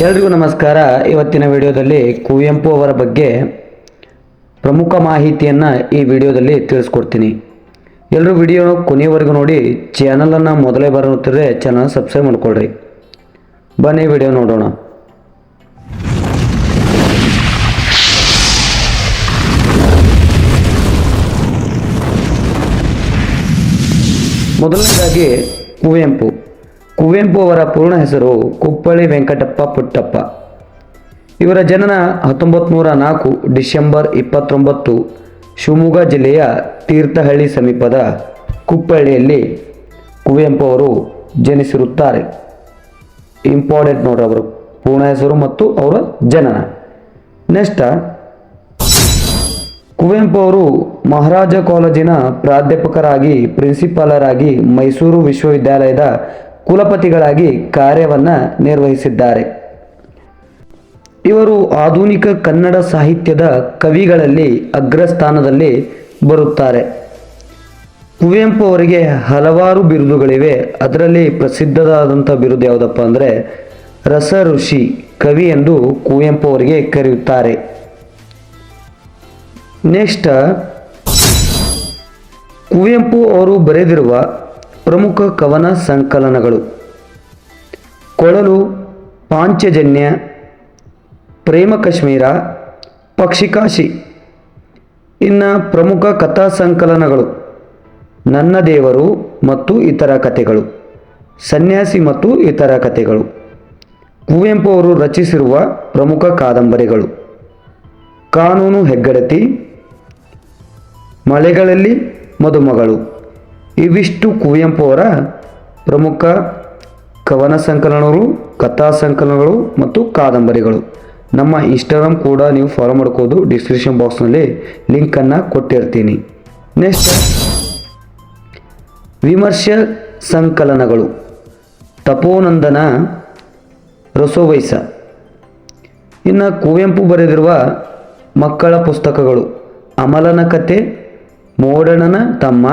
ಎಲ್ರಿಗೂ ನಮಸ್ಕಾರ. ಇವತ್ತಿನ ವಿಡಿಯೋದಲ್ಲಿ ಕುವೆಂಪು ಅವರ ಬಗ್ಗೆ ಪ್ರಮುಖ ಮಾಹಿತಿಯನ್ನು ಈ ವಿಡಿಯೋದಲ್ಲಿ ತಿಳಿಸ್ಕೊಡ್ತೀನಿ. ಎಲ್ಲರೂ ವಿಡಿಯೋ ಕೊನೆಯವರೆಗೂ ನೋಡಿ ಚಾನಲನ್ನು ಮೊದಲೇ ಬರುತ್ತಿದ್ರೆ ಚಾನಲ್ ಸಬ್ಸ್ಕ್ರೈಬ್ ಮಾಡ್ಕೊಳ್ರಿ. ಬನ್ನಿ ವಿಡಿಯೋ ನೋಡೋಣ. ಮೊದಲನೇದಾಗಿ ಕುವೆಂಪು. ಕುವೆಂಪು ಅವರ ಪೂರ್ಣ ಹೆಸರು ಕುಪ್ಪಳ್ಳಿ ವೆಂಕಟಪ್ಪ ಪುಟ್ಟಪ್ಪ. ಇವರ ಜನನ ಹತ್ತೊಂಬತ್ತು ನೂರ ನಾಲ್ಕು ಡಿಸೆಂಬರ್ ಇಪ್ಪತ್ತೊಂಬತ್ತು ಶಿವಮೊಗ್ಗ ಜಿಲ್ಲೆಯ ತೀರ್ಥಹಳ್ಳಿ ಸಮೀಪದ ಕುಪ್ಪಳ್ಳಿಯಲ್ಲಿ ಕುವೆಂಪು ಅವರು ಜನಿಸಿರುತ್ತಾರೆ. ಇಂಪಾರ್ಟೆಂಟ್ ನೋಡ್ರಿ ಅವರು ಪೂರ್ಣ ಹೆಸರು ಮತ್ತು ಅವರ ಜನನ. ನೆಕ್ಸ್ಟ್, ಕುವೆಂಪು ಅವರು ಮಹಾರಾಜ ಕಾಲೇಜಿನ ಪ್ರಾಧ್ಯಾಪಕರಾಗಿ ಪ್ರಿನ್ಸಿಪಾಲರಾಗಿ ಮೈಸೂರು ವಿಶ್ವವಿದ್ಯಾಲಯದ ಕುಲಪತಿಗಳಾಗಿ ಕಾರ್ಯವನ್ನು ನಿರ್ವಹಿಸಿದ್ದಾರೆ. ಇವರು ಆಧುನಿಕ ಕನ್ನಡ ಸಾಹಿತ್ಯದ ಕವಿಗಳಲ್ಲಿ ಅಗ್ರಸ್ಥಾನದಲ್ಲಿ ಬರುತ್ತಾರೆ. ಕುವೆಂಪು ಅವರಿಗೆ ಹಲವಾರು ಬಿರುದುಗಳಿವೆ. ಅದರಲ್ಲಿ ಪ್ರಸಿದ್ಧದಾದಂಥ ಬಿರುದು ಯಾವುದಪ್ಪ ಅಂದರೆ ರಸ ಋಷಿ ಕವಿ ಎಂದು ಕುವೆಂಪು ಅವರಿಗೆ ಕರೆಯುತ್ತಾರೆ. ನೆಕ್ಸ್ಟ್, ಕುವೆಂಪು ಅವರು ಬರೆದಿರುವ ಪ್ರಮುಖ ಕವನ ಸಂಕಲನಗಳು. ಕೊಳಲು, ಪಾಂಚಜನ್ಯ, ಪ್ರೇಮ ಕಾಶ್ಮೀರ, ಪಕ್ಷಿಕಾಶಿ. ಇನ್ನು ಪ್ರಮುಖ ಕಥಾ ಸಂಕಲನಗಳು. ನನ್ನ ದೇವರು ಮತ್ತು ಇತರ ಕಥೆಗಳು. ಸನ್ಯಾಸಿ ಮತ್ತು ಇತರ ಕಥೆಗಳು. ಕುವೆಂಪು ಅವರು ರಚಿಸಿರುವ ಪ್ರಮುಖ ಕಾದಂಬರಿಗಳು. ಕಾನೂನು ಹೆಗ್ಗಡತಿ, ಮಳೆಗಳಲ್ಲಿ ಮದುಮಗಳು. ಇವಿಷ್ಟು ಕುವೆಂಪು ಅವರ ಪ್ರಮುಖ ಕವನ ಸಂಕಲನಗಳು, ಕಥಾ ಸಂಕಲನಗಳು ಮತ್ತು ಕಾದಂಬರಿಗಳು. ನಮ್ಮ ಇನ್ಸ್ಟಾಗ್ರಾಮ್ ಕೂಡ ನೀವು ಫಾಲೋ ಮಾಡ್ಕೋದು. ಡಿಸ್ಕ್ರಿಪ್ಷನ್ ಬಾಕ್ಸ್ನಲ್ಲಿ ಲಿಂಕನ್ನು ಕೊಟ್ಟಿರ್ತೀನಿ. ನೆಕ್ಸ್ಟ್ ವಿಮರ್ಶ ಸಂಕಲನಗಳು. ತಪೋನಂದನ ರಸೋವೈಸ. ಇನ್ನು ಕುವೆಂಪು ಬರೆದಿರುವ ಮಕ್ಕಳ ಪುಸ್ತಕಗಳು. ಅಮಲನ ಕತೆ, ಮೋಡಣನ ತಮ್ಮ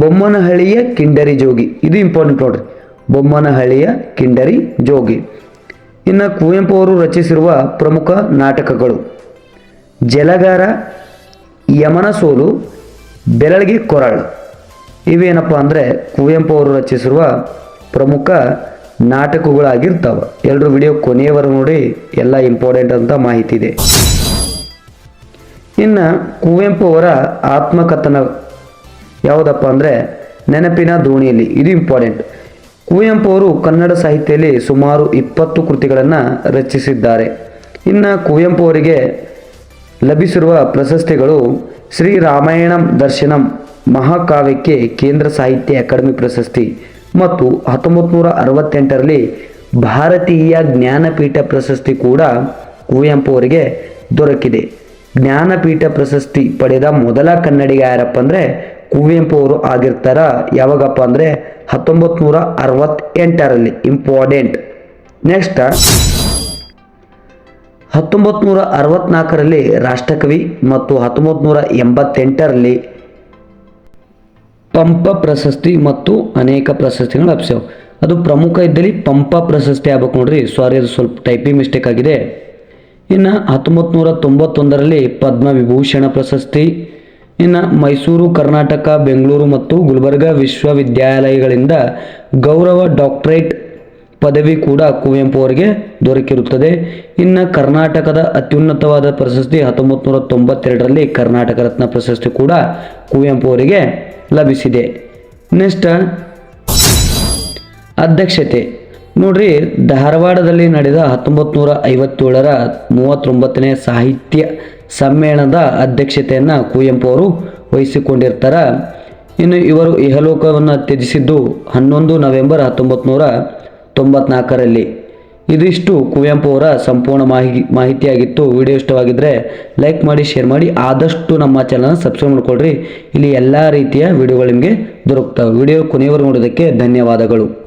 ಬೊಮ್ಮನಹಳ್ಳಿಯ ಕಿಂಡರಿ ಜೋಗಿ. ಇದು ಇಂಪಾರ್ಟೆಂಟ್ ನೋಡ್ರಿ ಬೊಮ್ಮನಹಳ್ಳಿಯ ಕಿಂಡರಿ ಜೋಗಿ. ಇನ್ನು ಕುವೆಂಪು ಅವರು ರಚಿಸಿರುವ ಪ್ರಮುಖ ನಾಟಕಗಳು. ಜಲಗಾರ ಯಮನ ಸೋಲು ಬೆರಳಿಗೆ ಕೊರಳು. ಇವೇನಪ್ಪ ಅಂದರೆ ಕುವೆಂಪು ಅವರು ರಚಿಸಿರುವ ಪ್ರಮುಖ ನಾಟಕಗಳಾಗಿರ್ತಾವೆ. ಎಲ್ಲರೂ ವಿಡಿಯೋ ಕೊನೆಯವರೆಗೂ ನೋಡಿ, ಎಲ್ಲ ಇಂಪಾರ್ಟೆಂಟ್ ಅಂತ ಮಾಹಿತಿ ಇದೆ. ಇನ್ನು ಕುವೆಂಪು ಅವರ ಆತ್ಮಕಥನ ಯಾವುದಪ್ಪ ಅಂದರೆ ನೆನಪಿನ ದೋಣಿಯಲ್ಲಿ. ಇದು ಇಂಪಾರ್ಟೆಂಟ್ ಕುವೆಂಪು ಅವರು ಕನ್ನಡ ಸಾಹಿತ್ಯದಲ್ಲಿ ಸುಮಾರು ಇಪ್ಪತ್ತು ಕೃತಿಗಳನ್ನು ರಚಿಸಿದ್ದಾರೆ. ಇನ್ನು ಕುವೆಂಪು ಅವರಿಗೆ ಲಭಿಸಿರುವ ಪ್ರಶಸ್ತಿಗಳು ಶ್ರೀ ರಾಮಾಯಣಂ ದರ್ಶನಂ ಮಹಾಕಾವ್ಯಕ್ಕೆ ಕೇಂದ್ರ ಸಾಹಿತ್ಯ ಅಕಾಡೆಮಿ ಪ್ರಶಸ್ತಿ ಮತ್ತು ಹತ್ತೊಂಬತ್ತು ನೂರ ಅರವತ್ತೆಂಟರಲ್ಲಿ ಭಾರತೀಯ ಜ್ಞಾನಪೀಠ ಪ್ರಶಸ್ತಿ ಕೂಡ ಕುವೆಂಪು ಅವರಿಗೆ ದೊರಕಿದೆ. ಜ್ಞಾನಪೀಠ ಪ್ರಶಸ್ತಿ ಪಡೆದ ಮೊದಲ ಕನ್ನಡಿಗ ಯಾರಪ್ಪ ಅಂದರೆ ಕುವೆಂಪು ಅವರು ಆಗಿರ್ತಾರ. ಯಾವಾಗಪ್ಪ ಅಂದರೆ ಹತ್ತೊಂಬತ್ತು ನೂರ ಅರವತ್ತೆಂಟರಲ್ಲಿ ಇಂಪಾರ್ಟೆಂಟ್ ನೆಕ್ಸ್ಟ್ ಹತ್ತೊಂಬತ್ತು ನೂರ ಅರವತ್ನಾಲ್ಕರಲ್ಲಿ ರಾಷ್ಟ್ರಕವಿ ಮತ್ತು ಹತ್ತೊಂಬತ್ತು ನೂರ ಎಂಬತ್ತೆಂಟರಲ್ಲಿ ಪಂಪ ಪ್ರಶಸ್ತಿ ಮತ್ತು ಅನೇಕ ಪ್ರಶಸ್ತಿಗಳು ಲಭಿಸ್ಯಾವ. ಅದು ಪ್ರಮುಖ ಇದ್ದಲ್ಲಿ ಪಂಪ ಪ್ರಶಸ್ತಿ ಆಗ್ಬೇಕು ನೋಡ್ರಿ. ಸಾರಿ ಅದು ಸ್ವಲ್ಪ ಟೈಪಿಂಗ್ ಮಿಸ್ಟೇಕ್ ಆಗಿದೆ. ಇನ್ನು ಹತ್ತೊಂಬತ್ತು ನೂರ ತೊಂಬತ್ತೊಂದರಲ್ಲಿ ಪದ್ಮವಿಭೂಷಣ ಪ್ರಶಸ್ತಿ ಇನ್ನು ಮೈಸೂರು, ಕರ್ನಾಟಕ, ಬೆಂಗಳೂರು ಮತ್ತು ಗುಲ್ಬರ್ಗ ವಿಶ್ವವಿದ್ಯಾಲಯಗಳಿಂದ ಗೌರವ ಡಾಕ್ಟರೇಟ್ ಪದವಿ ಕೂಡ ಕುವೆಂಪು ಅವರಿಗೆ ದೊರಕಿರುತ್ತದೆ. ಇನ್ನು ಕರ್ನಾಟಕದ ಅತ್ಯುನ್ನತವಾದ ಪ್ರಶಸ್ತಿ ಹತ್ತೊಂಬತ್ತು ನೂರ ತೊಂಬತ್ತೆರಡರಲ್ಲಿ ಕರ್ನಾಟಕ ರತ್ನ ಪ್ರಶಸ್ತಿ ಕೂಡ ಕುವೆಂಪು ಅವರಿಗೆ ಲಭಿಸಿದೆ. ನೆಕ್ಸ್ಟ್, ಅಧ್ಯಕ್ಷತೆ. ನೋಡ್ರಿ, ಧಾರವಾಡದಲ್ಲಿ ನಡೆದ ಹತ್ತೊಂಬತ್ತು ನೂರ ಐವತ್ತೇಳರ ಮೂವತ್ತೊಂಬತ್ತನೇ ಸಾಹಿತ್ಯ ಸಮ್ಮೇಳನದ ಅಧ್ಯಕ್ಷತೆಯನ್ನು ಕುವೆಂಪು ಅವರು ವಹಿಸಿಕೊಂಡಿರ್ತಾರೆ. ಇನ್ನು ಇವರು ಇಹಲೋಕವನ್ನು ತ್ಯಜಿಸಿದ್ದು ಹನ್ನೊಂದು ನವೆಂಬರ್ ಹತ್ತೊಂಬತ್ತು ನೂರ ತೊಂಬತ್ನಾಲ್ಕರಲ್ಲಿ. ಇದಿಷ್ಟು ಕುವೆಂಪು ಅವರ ಸಂಪೂರ್ಣ ಮಾಹಿ ಮಾಹಿತಿಯಾಗಿತ್ತು. ವಿಡಿಯೋ ಇಷ್ಟವಾಗಿದ್ದರೆ ಲೈಕ್ ಮಾಡಿ, ಶೇರ್ ಮಾಡಿ. ಆದಷ್ಟು ನಮ್ಮ ಚಾನಲ್ನ ಸಬ್ಸ್ಕ್ರೈಬ್ ಮಾಡಿಕೊಳ್ಳ್ರಿ ಇಲ್ಲಿ ಎಲ್ಲ ರೀತಿಯ ವಿಡಿಯೋಗಳು ನಿಮಗೆ ದೊರಕ್ತವೆ. ವಿಡಿಯೋ ಕೊನೆಯವರು ನೋಡೋದಕ್ಕೆ ಧನ್ಯವಾದಗಳು.